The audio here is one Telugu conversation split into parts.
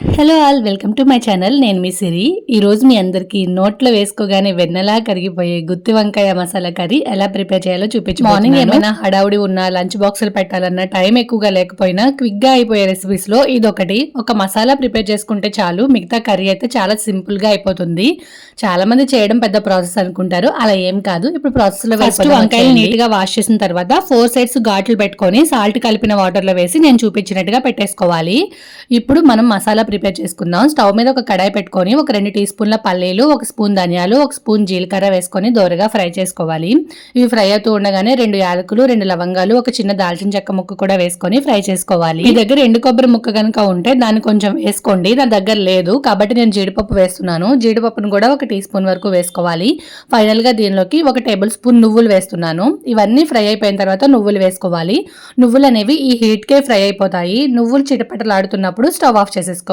Hello all welcome to my channel నేను మీ సిరి. ఈరోజు మీ అందరికీ నోట్లో వేసుకోగానే వెన్నెలా కరిగిపోయే గుత్తి వంకాయ మసాలా కర్రీ ఎలా ప్రిపేర్ చేయాలో చూపించు మార్నింగ్ ఏమైనా హడావుడి ఉన్నా లంచ్ బాక్సులు పెట్టాలన్నా టైం ఎక్కువగా లేకపోయినా క్విక్గా అయిపోయే రెసిపీస్లో ఇదొకటి. ఒక మసాలా ప్రిపేర్ చేసుకుంటే చాలు. మిగతా కర్రీ అయితే చాలా సింపుల్గా అయిపోతుంది. చాలా మంది చేయడం పెద్ద ప్రాసెస్ అనుకుంటారు. అలా ఏం కాదు. ఇప్పుడు ప్రాసెస్లో ఫస్ట్ వంకాయలు నీట్గా వాష్ చేసిన తర్వాత ఫోర్ సైడ్స్ ఘాట్లు పెట్టుకొని సాల్ట్ కలిపిన వాటర్లో వేసి నేను చూపించినట్టుగా పెట్టేసుకోవాలి. ఇప్పుడు మనం మసాలా ప్రిపేర్ చేసుకుందాం. స్టవ్ మీద ఒక కడాయి పెట్టుకొని ఒక రెండు టీ స్పూన్ల పల్లీలు ఒక స్పూన్ ధనియాలు ఒక స్పూన్ జీలకర్ర వేసుకొని దోరగా ఫ్రై చేసుకోవాలి. ఇవి ఫ్రై అవుతూ ఉండగానే రెండు యాలకులు రెండు లవంగాలు ఒక చిన్న దాల్చిన చెక్క ముక్క కూడా వేసుకొని ఫ్రై చేసుకోవాలి. మీ దగ్గర ఎండు కొబ్బరి ముక్క కనుక ఉంటే దాన్ని కొంచెం వేసుకోండి. నా దగ్గర లేదు కాబట్టి నేను జీడిపప్పు వేస్తున్నాను. జీడిపప్పును కూడా ఒక టీ స్పూన్ వరకు వేసుకోవాలి. ఫైనల్గా దీనిలోకి ఒక టేబుల్ స్పూన్ నువ్వులు వేస్తున్నాను. ఇవన్నీ ఫ్రై అయిపోయిన తర్వాత నువ్వులు వేసుకోవాలి. నువ్వులు అనేవి ఈ హీట్ కే ఫ్రై అయిపోతాయి. నువ్వులు చిటపటలాడుతున్నప్పుడు స్టవ్ ఆఫ్ చేసేసుకోవాలి.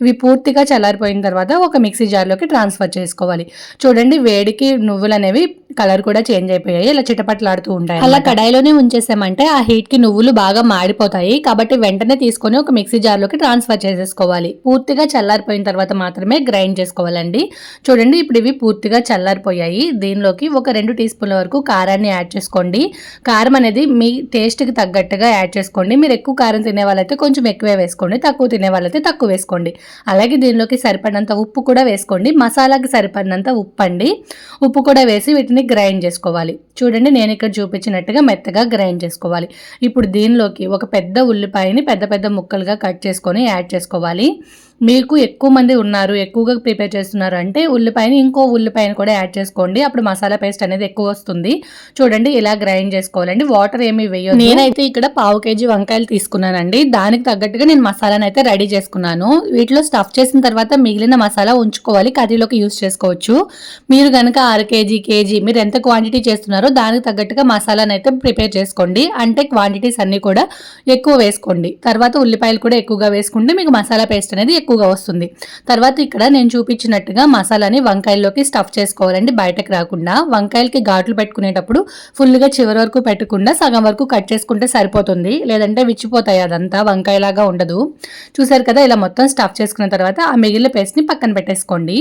ఇవి పూర్తిగా చల్లారిపోయిన తర్వాత ఒక మిక్సీ జార్లోకి ట్రాన్స్ఫర్ చేసుకోవాలి. చూడండి వేడికి నువ్వులు అనేవి కలర్ కూడా చేంజ్ అయిపోయాయి. ఇలా చిటపట్లాడుతూ ఉంటాయి అలా కడాయిలోనే ఉంచేసామంటే ఆ హీట్కి నువ్వులు బాగా మాడిపోతాయి. కాబట్టి వెంటనే తీసుకొని ఒక మిక్సీ జార్లోకి ట్రాన్స్ఫర్ చేసేసుకోవాలి. పూర్తిగా చల్లారిపోయిన తర్వాత మాత్రమే గ్రైండ్ చేసుకోవాలండి. చూడండి ఇప్పుడు ఇవి పూర్తిగా చల్లారిపోయాయి. దీనిలోకి ఒక రెండు టీ స్పూన్ల వరకు కారాన్ని యాడ్ చేసుకోండి. కారం అనేది మీ టేస్ట్కి తగ్గట్టుగా యాడ్ చేసుకోండి. మీరు ఎక్కువ కారం తినే వాళ్ళైతే కొంచెం ఎక్కువే వేసుకోండి. తక్కువ తినే వాళ్ళైతే తక్కువ వేసుకోండి. అలాగే దీనిలోకి సరిపడినంత ఉప్పు కూడా వేసుకోండి. మసాలాకి సరిపడినంత ఉప్పు అండి ఉప్పు కూడా వేసి వీటిని గ్రైండ్ చేసుకోవాలి. చూడండి నేను ఇక్కడ చూపించినట్టుగా మెత్తగా గ్రైండ్ చేసుకోవాలి. ఇప్పుడు దీనిలోకి ఒక పెద్ద ఉల్లిపాయని పెద్ద పెద్ద ముక్కలుగా కట్ చేసుకొని యాడ్ చేసుకోవాలి. మీకు ఎక్కువ మంది ఉన్నారు ఎక్కువగా ప్రిపేర్ చేస్తున్నారు అంటే ఉల్లిపాయని ఇంకో ఉల్లిపాయని కూడా యాడ్ చేసుకోండి. అప్పుడు మసాలా పేస్ట్ అనేది ఎక్కువ వస్తుంది. చూడండి ఇలా గ్రైండ్ చేసుకోవాలండి. వాటర్ ఏమి వేయదు నేనైతే ఇక్కడ పావు కేజీ వంకాయలు తీసుకున్నానండి. దానికి తగ్గట్టుగా నేను మసాలాను అయితే రెడీ చేసుకున్నాను. వీటిలో స్టఫ్ చేసిన తర్వాత మిగిలిన మసాలా ఉంచుకోవాలి. కర్రీలోకి యూస్ చేసుకోవచ్చు. మీరు కనుక అర కేజీ కేజీ మీరు ఎంత క్వాంటిటీ చేస్తున్నారో దానికి తగ్గట్టుగా మసాలాను అయితే ప్రిపేర్ చేసుకోండి. అంటే క్వాంటిటీస్ అన్నీ కూడా ఎక్కువ వేసుకోండి. తర్వాత ఉల్లిపాయలు కూడా ఎక్కువగా వేసుకుంటే మీకు మసాలా పేస్ట్ అనేది ఎక్కువగా వస్తుంది. తర్వాత ఇక్కడ నేను చూపించినట్టుగా మసాలాని వంకాయల్లోకి స్టఫ్ చేసుకోవాలండి. బయటకు రాకుండా వంకాయలకి ఘాట్లు పెట్టుకునేటప్పుడు ఫుల్గా చివరి వరకు పెట్టకుండా సగం వరకు కట్ చేసుకుంటే సరిపోతుంది. లేదంటే విచ్చిపోతాయి అదంతా వంకాయలాగా ఉండదు. చూసారు కదా ఇలా మొత్తం స్టఫ్ చేసుకున్న తర్వాత ఆ మిగిలిన పేస్ట్ని పక్కన పెట్టేసుకోండి.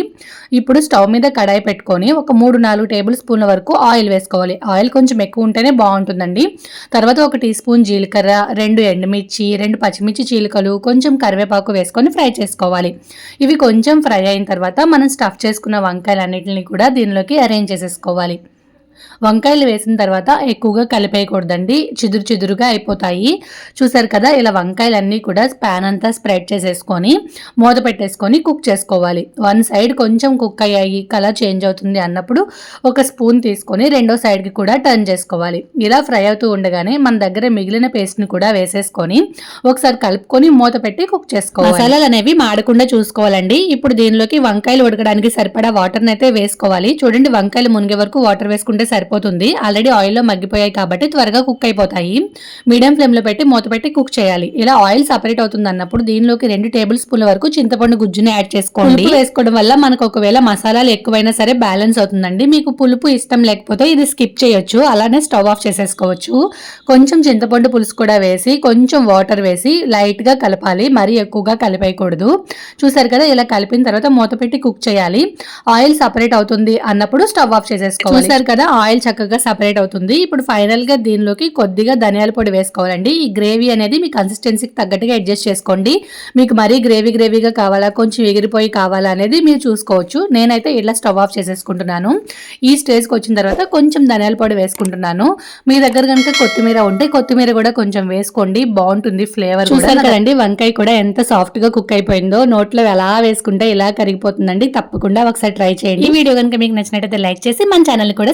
ఇప్పుడు స్టవ్ మీద కడాయి పెట్టుకొని ఒక మూడు నాలుగు టేబుల్ స్పూన్ల వరకు ఆయిల్ వేసుకోవాలి. ఆయిల్ కొంచెం ఎక్కువ ఉంటేనే బాగుంటుందండి. తర్వాత ఒక టీ స్పూన్ జీలకర్ర రెండు ఎండుమిర్చి రెండు పచ్చిమిర్చి చీలికలు కొంచెం కరివేపాకు వేసుకొని ఫ్రై చేసుకోవాలి చేసుకోవాలి. ఇవి కొంచెం ఫ్రై అయిన తర్వాత మనం స్టఫ్ చేసుకున్న వంకాయలన్నింటినీ కూడా దీనిలోకి అరేంజ్ చేసేసుకోవాలి. వంకాయలు వేసిన తర్వాత ఎక్కువగా కలిపేయకూడదండి. చిదురు చిదురుగా అయిపోతాయి. చూసారు కదా ఇలా వంకాయలన్నీ కూడా స్పాన్ అంతా స్ప్రెడ్ చేసేసుకొని మూత పెట్టేసుకొని కుక్ చేసుకోవాలి. వన్ సైడ్ కొంచెం కుక్ అయ్యాయి కలర్ చేంజ్ అవుతుంది అన్నప్పుడు ఒక స్పూన్ తీసుకొని రెండో సైడ్కి కూడా టర్న్ చేసుకోవాలి. ఇలా ఫ్రై అవుతూ ఉండగానే మన దగ్గర మిగిలిన పేస్ట్ని కూడా వేసేసుకొని ఒకసారి కలుపుకొని మూత పెట్టి కుక్ చేసుకోవాలి. మసాలాలు అనేవి మాడకుండా చూసుకోవాలండి. ఇప్పుడు దీనిలోకి వంకాయలు ఉడకడానికి సరిపడా వాటర్ని అయితే వేసుకోవాలి. చూడండి వంకాయలు మునిగే వరకు వాటర్ వేసుకుంటే సరిపోతుంది. ఆల్రెడీ ఆయిల్లో మగ్గిపోయాయి కాబట్టి త్వరగా కుక్ అయిపోతాయి. మీడియం ఫ్లేమ్లో పెట్టి మూత పెట్టి కుక్ చేయాలి. ఇలా ఆయిల్ సపరేట్ అవుతుంది అన్నప్పుడు దీనిలోకి రెండు టేబుల్ స్పూన్ల వరకు చింతపండు గుజ్జుని యాడ్ చేసుకోండి. వేసుకోవడం వల్ల మనకు ఒకవేళ మసాలాలు ఎక్కువైనా సరే బ్యాలెన్స్ అవుతుందండి. మీకు పులుపు ఇష్టం లేకపోతే ఇది స్కిప్ చేయొచ్చు. అలానే స్టవ్ ఆఫ్ చేసేసుకోవచ్చు. కొంచెం చింతపండు పులుసు కూడా వేసి కొంచెం వాటర్ వేసి లైట్గా కలపాలి. మరీ ఎక్కువగా కలిపేయకూడదు. చూసారు కదా ఇలా కలిపిన తర్వాత మూత పెట్టి కుక్ చేయాలి. ఆయిల్ సపరేట్ అవుతుంది అన్నప్పుడు స్టవ్ ఆఫ్ చేసేసుకోవాలి. చూసారు కదా ఆయిల్ చక్కగా సపరేట్ అవుతుంది. ఇప్పుడు ఫైనల్గా దీనిలోకి కొద్దిగా ధనియాల పొడి వేసుకోవాలండి. ఈ గ్రేవీ అనేది మీ కన్సిస్టెన్సీకి తగ్గట్టుగా అడ్జస్ట్ చేసుకోండి. మీకు మరీ గ్రేవీ గ్రేవీగా కావాలా కొంచెం ఎగిరిపోయి కావాలా అనేది మీరు చూసుకోవచ్చు. నేనైతే ఇలా స్టవ్ ఆఫ్ చేసేసుకుంటున్నాను. ఈ స్టేజ్కి వచ్చిన తర్వాత కొంచెం ధనియాల పొడి వేసుకుంటున్నాను. మీ దగ్గర కనుక కొత్తిమీర ఉంటే కొత్తిమీర కూడా కొంచెం వేసుకోండి. బాగుంటుంది ఫ్లేవర్ చూసారు కదండి వంకాయ కూడా ఎంత సాఫ్ట్గా కుక్ అయిపోయిందో నోట్లో ఎలా వేసుకుంటే ఇలా కరిగిపోతుందండి. తప్పకుండా ఒకసారి ట్రై చేయండి. ఈ వీడియో కనుక మీకు నచ్చినట్టయితే లైక్ చేసి మన ఛానల్ కూడా